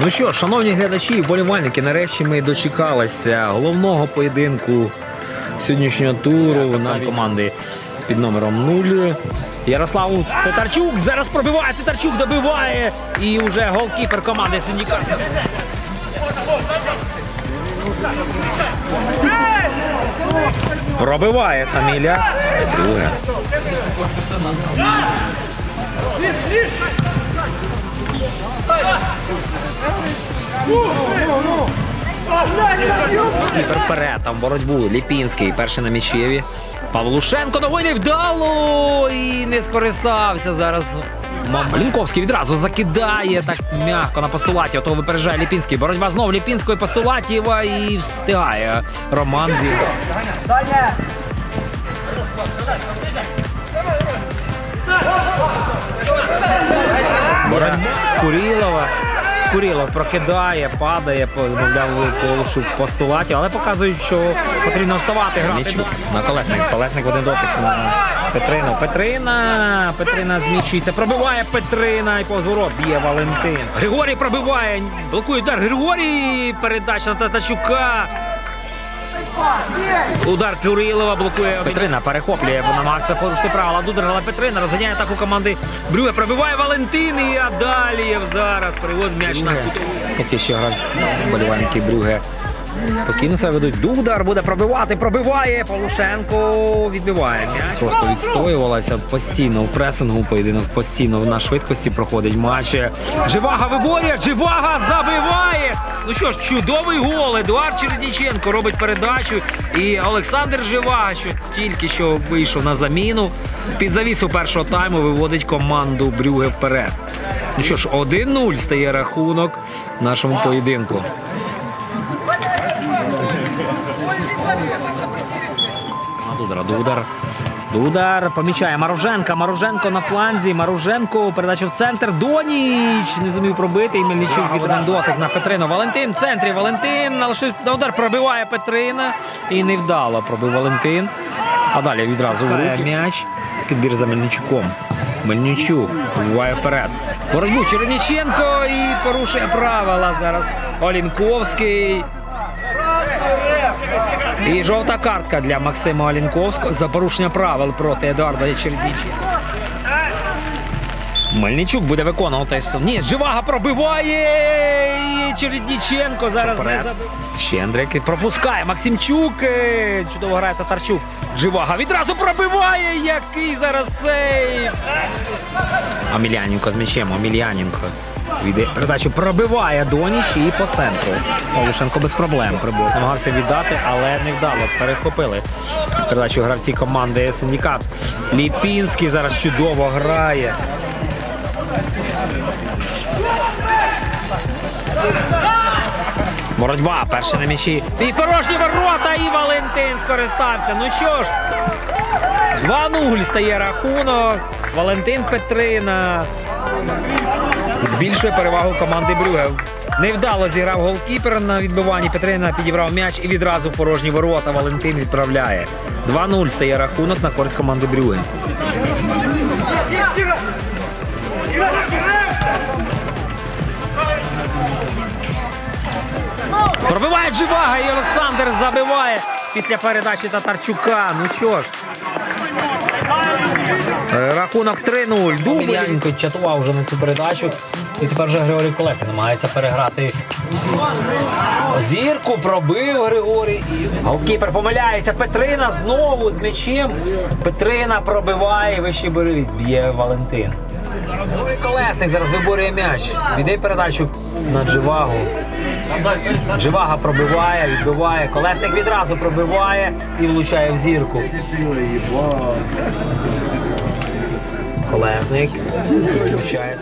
Ну що, шановні глядачі і вболівальники, нарешті ми дочекалися головного поєдинку сьогоднішнього туру на команди під номером 0. Ярослав Татарчук зараз пробиває, Татарчук добиває. І вже голкіпер команди Синдикат. Пробиває Саміля. Друге. Кіпер вперед, боротьбу. Ліпінський, перший на м'ячеві. Павлушенко новий невдало і не скористався зараз. Мам- Лінковський відразу закидає так м'яко на постулаті. Того випереджає Ліпінський. Боротьба знов Ліпінського і і встигає Роман зі. Боротьба Курілова. Курілов прокидає, падає, мовляв, полушив в постулаті, але показують, що потрібно вставати грати. На колесник. Колесник один дотик на Петрину. Петрина. Петрина зміщується. Пробиває Петрина і позворот б'є Валентин. Григорій пробиває. Блокує удар. Григорій. Передача на Татачука. Удар Курилова блокує. Петрина перехоплює, намагався порушити правила. Дудар, Петрина розганяє атаку команди Брюге. Пробиває Валентин і Адалієв зараз приводить м'яч на кутову. Поки що грають болівальники Брюге. Спокійно себе ведуть. Дудар буде пробивати, пробиває. Полушенко відбиває м'яч. Просто відстоювалася постійно у пресингу поєдинок, постійно на швидкості проходить матч. Живага виборює, Живага забиває. Ну що ж, чудовий гол. Едуард Чередніченко робить передачу. І Олександр Живага, що тільки що вийшов на заміну. Під завісу першого тайму виводить команду Брюге вперед. Ну що ж, 1-0 стає рахунок нашому поєдинку. На Дудара. Дудар. Дудар помічає Маруженка. Маруженко на фланзі. Маруженко. Передача в центр. Доніч. Не зумів пробити. І Мельничук від дотик на Петрину. Валентин в центрі. Валентин. на удар пробиває Петрина. І невдало пробив Валентин. А далі відразу в руки. м'яч. Підбір за Мельничуком. Мельничук вбиває вперед. Боротьбу Черніченко і порушує правила зараз. Олінковський. І жовта картка для Максима Олінковського за порушення правил проти Едуарда Чередніченка. Мельничук буде виконувати. Ні, Живага пробиває. І Чередніченко зараз не забив. Щендрик пропускає. Максимчук. е, Чудово грає Татарчук. Живага відразу пробиває. Який зараз сейв. Оміляненко з м'ячем. Оміляненко. Віде передачу пробиває Доніч і по центру. Олушенко без проблем прибув. Намагався віддати, але не вдало. Перехопили передачу гравці команди Синдикат. Ліпінський зараз чудово грає. Боротьба, перший на м'ячі. І порожні ворота, і Валентин скористався. Ну що ж, 2-0 стає рахунок. Валентин Петрина збільшує перевагу команди Брюге. Невдало зіграв голкіпер на відбиванні. Петрина підібрав м'яч і відразу в порожні ворота Валентин відправляє. 2-0 стає рахунок на користь команди Брюге. Пробиває Живага і Олександр забиває після передачі Татарчука. Ну що ж. Рахунок 3-0. Дубілянко чатував вже на цю передачу. І тепер вже Григорій Колеса намагається переграти. Зірку пробив Григорій. Голкіпер помиляється. Петрина знову з м'ячем. Петрина пробиває. Вище беруть. Б'є Валентин. Колесник зараз виборює м'яч. Віддай передачу на Дживагу. Дживага пробиває, відбиває. Колесник відразу пробиває і влучає в зірку. Колесник. Влучає.